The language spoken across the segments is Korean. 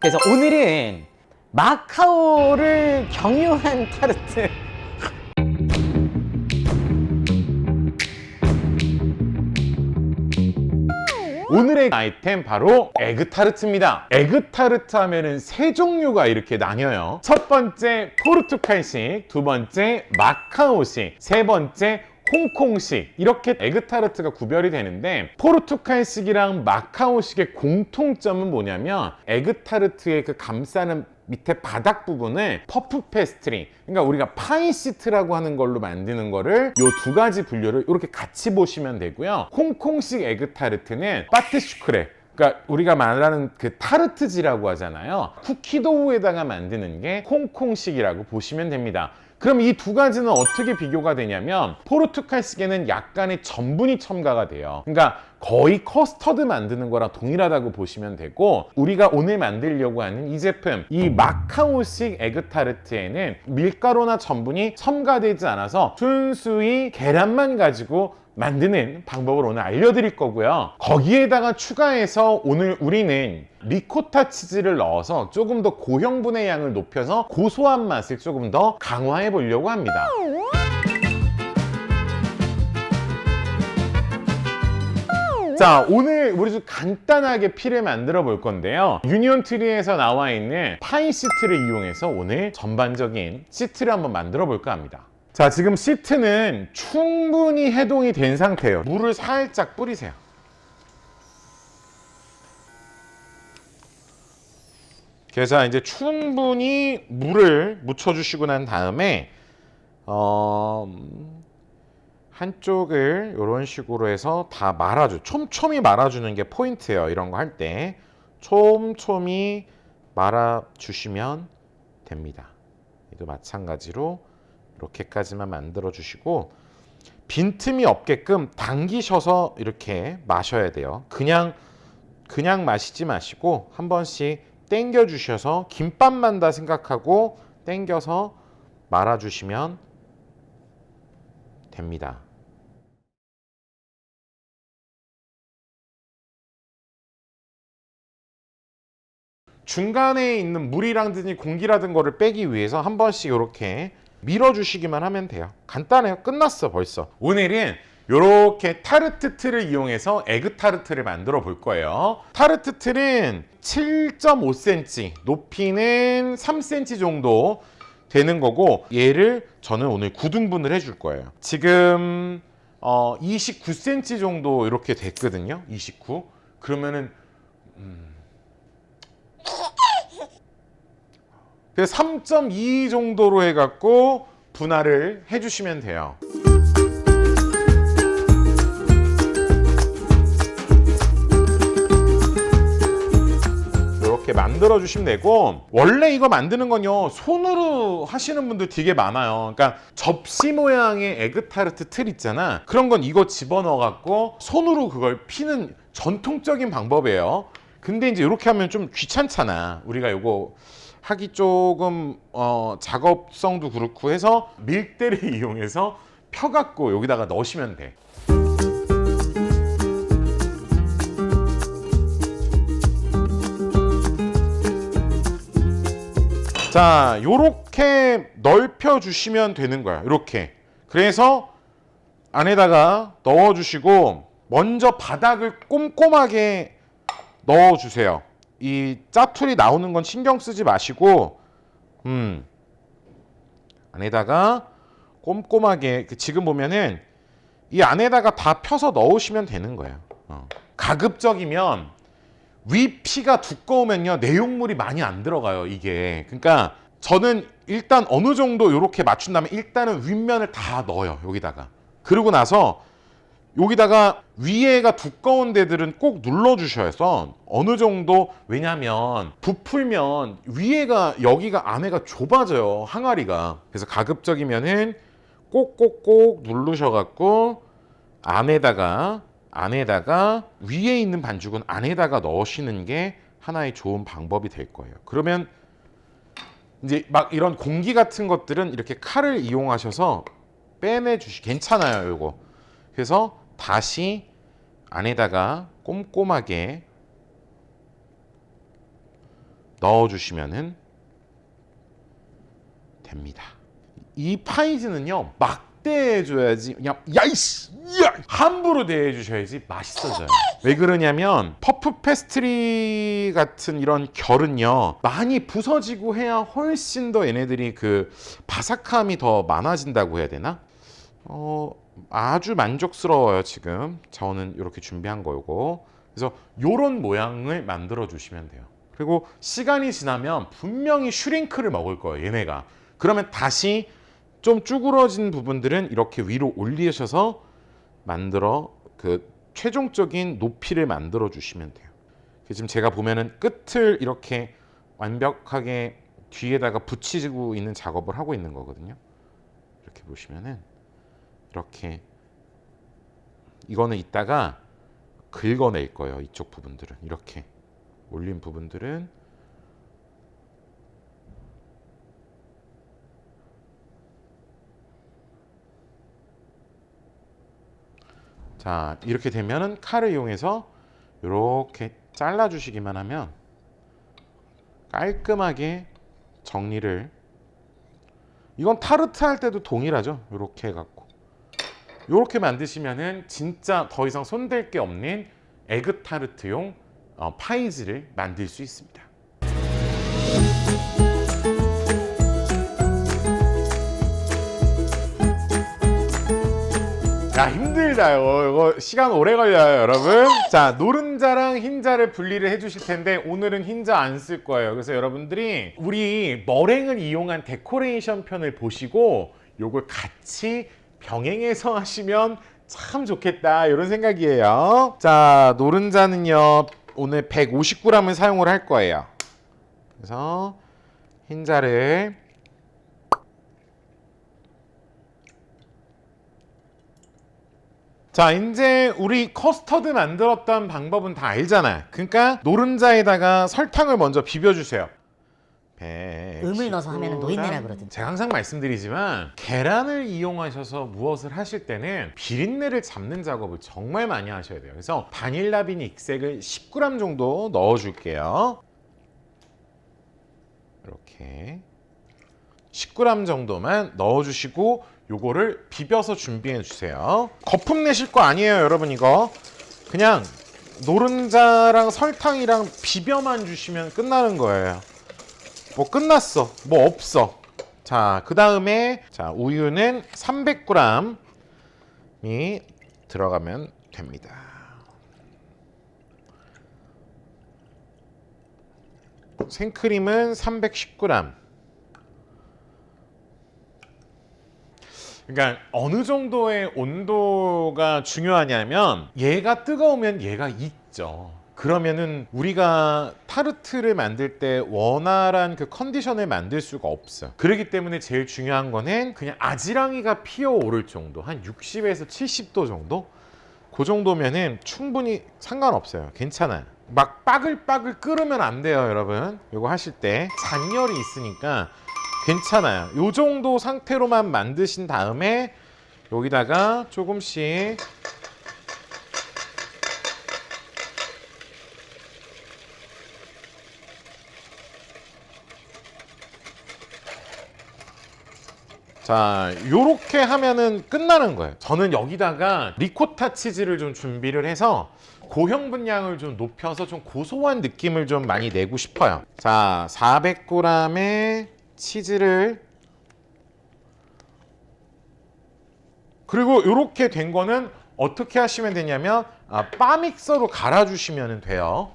그래서 오늘은 마카오를 경유한 타르트 오늘의 아이템 바로 에그타르트입니다. 에그타르트 하면은 세 종류가 이렇게 나뉘어요. 첫 번째 포르투갈식, 두 번째 마카오식, 세 번째 홍콩식 이렇게 에그타르트가 구별이 되는데 포르투갈식이랑 마카오식의 공통점은 뭐냐면 에그타르트의 그 감싸는 밑에 바닥 부분을 퍼프 페스트리 그러니까 우리가 파이 시트라고 하는 걸로 만드는 거를 요 두 가지 분류를 이렇게 같이 보시면 되고요 홍콩식 에그타르트는 파트 슈크레 그러니까 우리가 말하는 그 타르트지라고 하잖아요. 쿠키 도우에다가 만드는 게 홍콩식이라고 보시면 됩니다. 그럼 이 두 가지는 어떻게 비교가 되냐면 포르투갈식에는 약간의 전분이 첨가가 돼요. 그러니까 거의 커스터드 만드는 거랑 동일하다고 보시면 되고 우리가 오늘 만들려고 하는 이 제품 이 마카오식 에그타르트에는 밀가루나 전분이 첨가되지 않아서 순수히 계란만 가지고 만드는 방법을 오늘 알려드릴 거고요. 거기에다가 추가해서 오늘 우리는 리코타 치즈를 넣어서 조금 더 고형분의 양을 높여서 고소한 맛을 조금 더 강화해 보려고 합니다. 자 오늘 우리 좀 간단하게 피를 만들어 볼 건데요. 유니온 트리에서 나와 있는 파이 시트를 이용해서 오늘 전반적인 시트를 한번 만들어 볼까 합니다. 자 지금 시트는 충분히 해동이 된 상태예요. 물을 살짝 뿌리세요. 그래서 이제 충분히 물을 묻혀 주시고 난 다음에 어, 한쪽을 이런 식으로 해서 다 말아줘. 촘촘히 말아주는 게 포인트예요. 이런 거 할 때. 촘촘히 말아주시면 됩니다. 이도 마찬가지로 이렇게까지만 만들어 주시고 빈틈이 없게끔 당기셔서 이렇게 마셔야 돼요. 그냥 그냥 마시지 마시고 한 번씩 당겨 주셔서 김밥 만다 생각하고 당겨서 말아 주시면 됩니다. 중간에 있는 물이라든지 공기라든 거를 빼기 위해서 한 번씩 이렇게 밀어주시기만 하면 돼요. 간단해요. 끝났어 벌써. 오늘은 이렇게 타르트 틀을 이용해서 에그 타르트를 만들어 볼 거예요. 타르트 틀은 7.5cm, 높이는 3cm 정도 되는 거고 얘를 저는 오늘 9등분을 해줄 거예요. 지금 어, 29cm 정도 이렇게 됐거든요. 29. 그러면은 그래서 3.2 정도로 해갖고 분할을 해주시면 돼요. 이렇게 만들어 주시면 되고 원래 이거 만드는 건요 손으로 하시는 분들 되게 많아요. 그러니까 접시 모양의 에그타르트 틀 있잖아. 그런 건 이거 집어넣어 갖고 손으로 그걸 피는 전통적인 방법이에요. 근데 이제 이렇게 하면 좀 귀찮잖아. 우리가 이거 하기 조금 어, 작업성도 그렇고 해서 밀대를 이용해서 펴갖고 여기다가 넣으시면 돼 자, 요렇게 넓혀 주시면 되는 거야. 요렇게. 그래서 안에다가 넣어 주시고 먼저 바닥을 꼼꼼하게 넣어 주세요. 이 짜투리 나오는 건 신경 쓰지 마시고 음. 안에다가 꼼꼼하게 그 지금 보면은 이 안에다가 다 펴서 넣으시면 되는 거예요. 어. 가급적이면 위 피가 두꺼우면요 내용물이 많이 안 들어가요 이게 그러니까 저는 일단 어느 정도 이렇게 맞춘 다음에 일단은 윗면을 다 넣어요 여기다가 그러고 나서 여기다가 위에가 두꺼운 데들은 꼭 눌러 주셔서 어느 정도 왜냐면 부풀면 위에가 여기가 안에가 좁아져요 항아리가 그래서 가급적이면은 꼭꼭꼭 누르셔 갖고 안에다가 안에다가 위에 있는 반죽은 안에다가 넣으시는 게 하나의 좋은 방법이 될 거예요. 그러면 이제 막 이런 공기 같은 것들은 이렇게 칼을 이용하셔서 빼내 주시 괜찮아요, 요거. 그래서 다시 안에다가 꼼꼼하게 넣어주시면은 됩니다. 이 파이즈는요 막 대해줘야지 그냥 야이씨 야 함부로 대해주셔야지 맛있어져요. 왜 그러냐면 퍼프 페스트리 같은 이런 결은요 많이 부서지고 해야 훨씬 더 얘네들이 그 바삭함이 더 많아진다고 해야 되나? 어 아주 만족스러워요 지금 저는 이렇게 준비한 거고 그래서 요런 모양을 만들어 주시면 돼요. 그리고 시간이 지나면 분명히 슈링크를 먹을 거예요 얘네가. 그러면 다시 좀 쭈그러진 부분들은 이렇게 위로 올리셔서 만들어 그 최종적인 높이를 만들어 주시면 돼요. 그 지금 제가 보면은 끝을 이렇게 완벽하게 뒤에다가 붙이고 있는 작업을 하고 있는 거거든요. 이렇게 보시면은 이렇게 이거는 이따가 긁어낼 거예요. 이쪽 부분들은. 이렇게 올린 부분들은 자 이렇게 되면은 칼을 이용해서 이렇게 잘라 주시기만 하면 깔끔하게 정리를. 이건 타르트 할 때도 동일하죠? 이렇게 해갖고 이렇게 만드시면은 진짜 더 이상 손댈 게 없는 에그 타르트용 어, 파이즈를 만들 수 있습니다. 야 힘들다요. 이거 시간 오래 걸려요, 여러분. 자 노른자랑 흰자를 분리를 해주실 텐데 오늘은 흰자 안 쓸 거예요. 그래서 여러분들이 우리 머랭을 이용한 데코레이션 편을 보시고 요걸 같이 병행해서 하시면 참 좋겠다 이런 생각이에요. 자 노른자는요 오늘 150g을 사용을 할 거예요. 그래서 흰자를 자, 이제 우리 커스터드 만들었던 방법은 다 알잖아요. 그러니까 노른자에다가 설탕을 먼저 비벼주세요. 음을 넣어서 하면은 노인네라 그러던데. 제가 항상 말씀드리지만 계란을 이용하셔서 무엇을 하실 때는 비린내를 잡는 작업을 정말 많이 하셔야 돼요. 그래서 바닐라빈 익색을 10g 정도 넣어줄게요. 이렇게 10g 정도만 넣어주시고 요거를 비벼서 준비해 주세요. 거품 내실 거 아니에요, 여러분 이거. 그냥 노른자랑 설탕이랑 비벼만 주시면 끝나는 거예요. 뭐 끝났어. 뭐 없어. 자, 그 다음에 자 우유는 300g이 들어가면 됩니다. 생크림은 310g. 그러니까 어느 정도의 온도가 중요하냐면 얘가 뜨거우면 얘가 익죠. 그러면은 우리가 타르트를 만들 때 원활한 그 컨디션을 만들 수가 없어. 그렇기 때문에 제일 중요한 거는 그냥 아지랑이가 피어오를 정도, 한 60에서 70도 정도? 그 정도면은 충분히 상관없어요. 괜찮아요. 막 빠글빠글 끓으면 안 돼요, 여러분. 이거 하실 때 잔열이 있으니까 괜찮아요. 요 정도 상태로만 만드신 다음에 여기다가 조금씩 자, 요렇게 하면은 끝나는 거예요. 저는 여기다가 리코타 치즈를 좀 준비를 해서 고형 분량을 좀 높여서 좀 고소한 느낌을 좀 많이 내고 싶어요. 자, 400g의 치즈를 그리고 이렇게 된 거는 어떻게 하시면 되냐면 아, 바 믹서로 갈아주시면 돼요.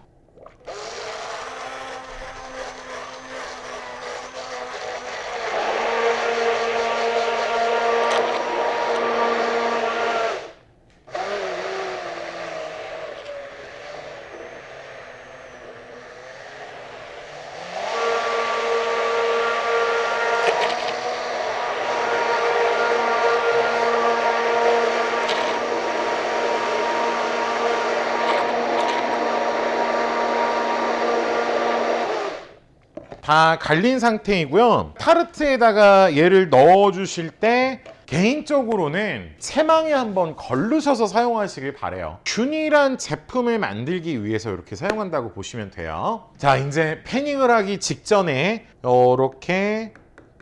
다 갈린 상태이고요. 타르트에다가 얘를 넣어 주실 때 개인적으로는 채망에 한번 걸르셔서 사용하시길 바래요. 균일한 제품을 만들기 위해서 이렇게 사용한다고 보시면 돼요. 자, 이제 패닝을 하기 직전에 이렇게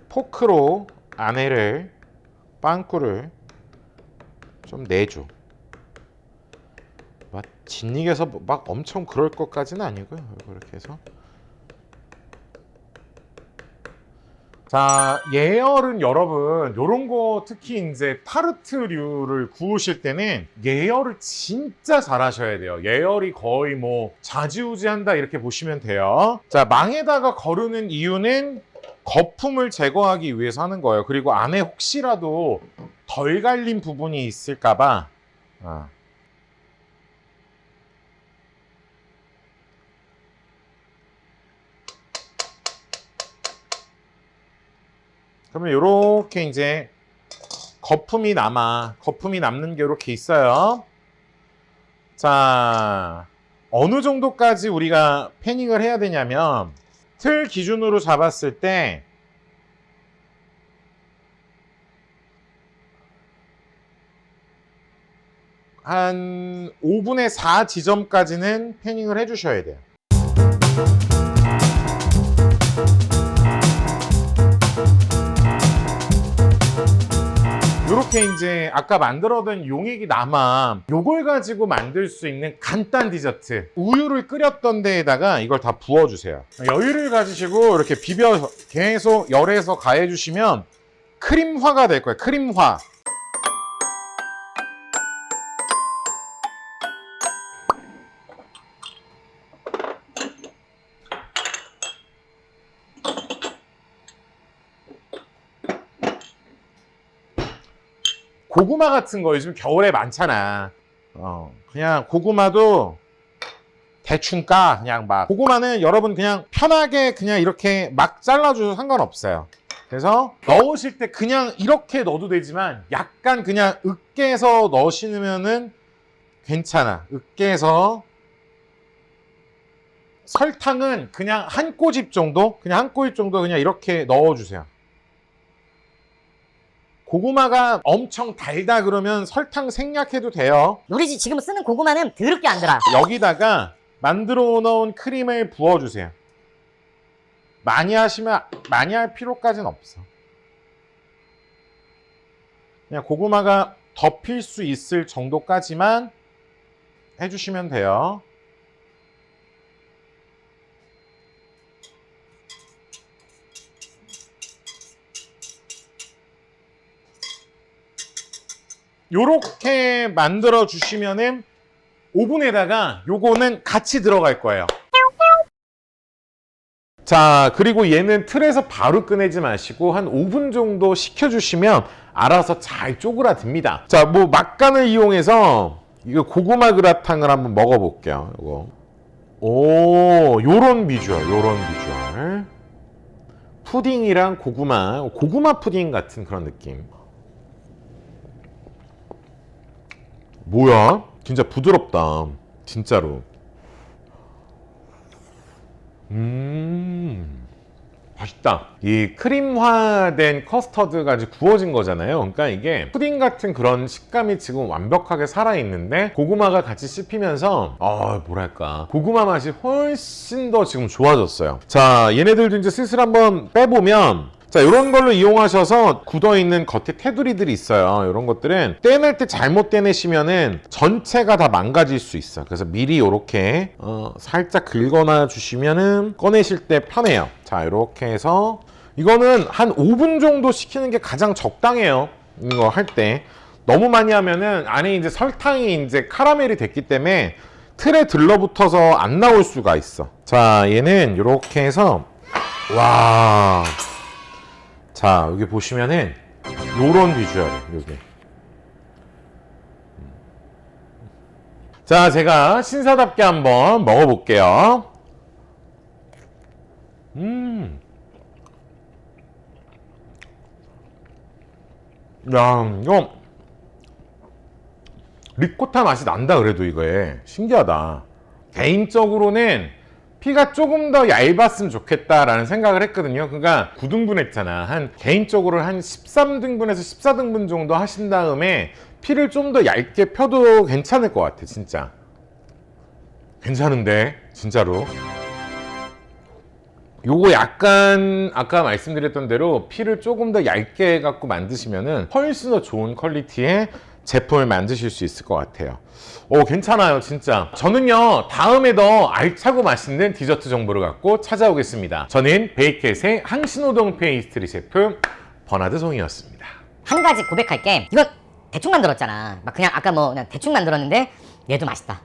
포크로 안에를 빵꾸를 좀 내줘. 막 진익에서 막 엄청 그럴 것까지는 아니고요. 이렇게 해서 자, 예열은 여러분, 요런 거 특히 이제 타르트류를 구우실 때는 예열을 진짜 잘 하셔야 돼요. 예열이 거의 뭐 좌지우지한다 이렇게 보시면 돼요. 자, 망에다가 거르는 이유는 거품을 제거하기 위해서 하는 거예요. 그리고 안에 혹시라도 덜 갈린 부분이 있을까봐. 아. 그러면 이렇게 이제 거품이 남아 거품이 남는 게 이렇게 있어요. 자 어느 정도까지 우리가 패닝을 해야 되냐면 틀 기준으로 잡았을 때 한 5분의 4 지점까지는 패닝을 해주셔야 돼요. 이렇게 이제 아까 만들어둔 용액이 남아 요걸 가지고 만들 수 있는 간단 디저트. 우유를 끓였던 데에다가 이걸 다 부어주세요. 여유를 가지시고 이렇게 비벼서 계속 열에서 가해주시면 크림화가 될 거예요 크림화 고구마 같은 거 요즘 겨울에 많잖아. 어, 그냥 고구마도 대충 까 그냥 막 고구마는 여러분 그냥 편하게 그냥 이렇게 막 잘라줘도 상관없어요. 그래서 넣으실 때 그냥 이렇게 넣어도 되지만 약간 그냥 으깨서 넣으시면은 괜찮아. 으깨서 설탕은 그냥 한 꼬집 정도, 그냥 한 꼬집 정도 그냥 이렇게 넣어주세요. 고구마가 엄청 달다 그러면 설탕 생략해도 돼요. 우리 집 지금 쓰는 고구마는 더럽게 안 들어. 여기다가 만들어 놓은 크림을 부어주세요. 많이 하시면 많이 할 필요까지는 없어. 그냥 고구마가 덮일 수 있을 정도까지만 해주시면 돼요. 요렇게 만들어 주시면은 오븐에다가 요거는 같이 들어갈 거예요. 자, 그리고 얘는 틀에서 바로 꺼내지 마시고 한 5분 정도 식혀주시면 알아서 잘 쪼그라듭니다. 자, 뭐 막간을 이용해서 이거 고구마 그라탕을 한번 먹어볼게요. 이거. 오, 요런 비주얼, 요런 비주얼. 푸딩이랑 고구마, 고구마 푸딩 같은 그런 느낌. 뭐야? 진짜 부드럽다. 진짜로. 음. 맛있다. 이 크림화된 커스터드가 이제 구워진 거잖아요. 그러니까 이게 푸딩 같은 그런 식감이 지금 완벽하게 살아있는데 고구마가 같이 씹히면서 아 뭐랄까 고구마 맛이 훨씬 더 지금 좋아졌어요. 자 얘네들도 이제 슬슬 한번 빼보면 자, 이런 걸로 이용하셔서 굳어있는 겉에 테두리들이 있어요. 이런 것들은 떼낼 때 잘못 떼내시면은 전체가 다 망가질 수 있어. 그래서 미리 이렇게 어, 살짝 긁어놔 주시면은 꺼내실 때 편해요. 자, 이렇게 해서 이거는 한 5분 정도 식히는 게 가장 적당해요. 이거 할 때. 너무 많이 하면은 안에 이제 설탕이 이제 카라멜이 됐기 때문에 틀에 들러붙어서 안 나올 수가 있어. 자, 얘는 이렇게 해서 와. 자 여기 보시면은 요런 비주얼이에요 여기 자 제가 신사답게 한번 먹어볼게요. 음. 야 이거 리코타 맛이 난다 그래도 이거에. 신기하다. 개인적으로는 피가 조금 더 얇았으면 좋겠다라는 생각을 했거든요. 그러니까 9등분 했잖아. 한 개인적으로 한 13등분에서 14등분 정도 하신 다음에 피를 좀 더 얇게 펴도 괜찮을 것 같아, 진짜. 괜찮은데, 진짜로. 요거 약간 아까 말씀드렸던 대로 피를 조금 더 얇게 해갖고 만드시면은 훨씬 더 좋은 퀄리티의 제품을 만드실 수 있을 것 같아요. 오, 괜찮아요, 진짜. 저는요, 다음에 더 알차고 맛있는 디저트 정보를 갖고 찾아오겠습니다. 저는 베이켓의 항신호동 페이스트리 셰프 버나드 송이었습니다. 한 가지 고백할 게 이거 대충 만들었잖아. 막 그냥 아까 뭐 그냥 대충 만들었는데 얘도 맛있다.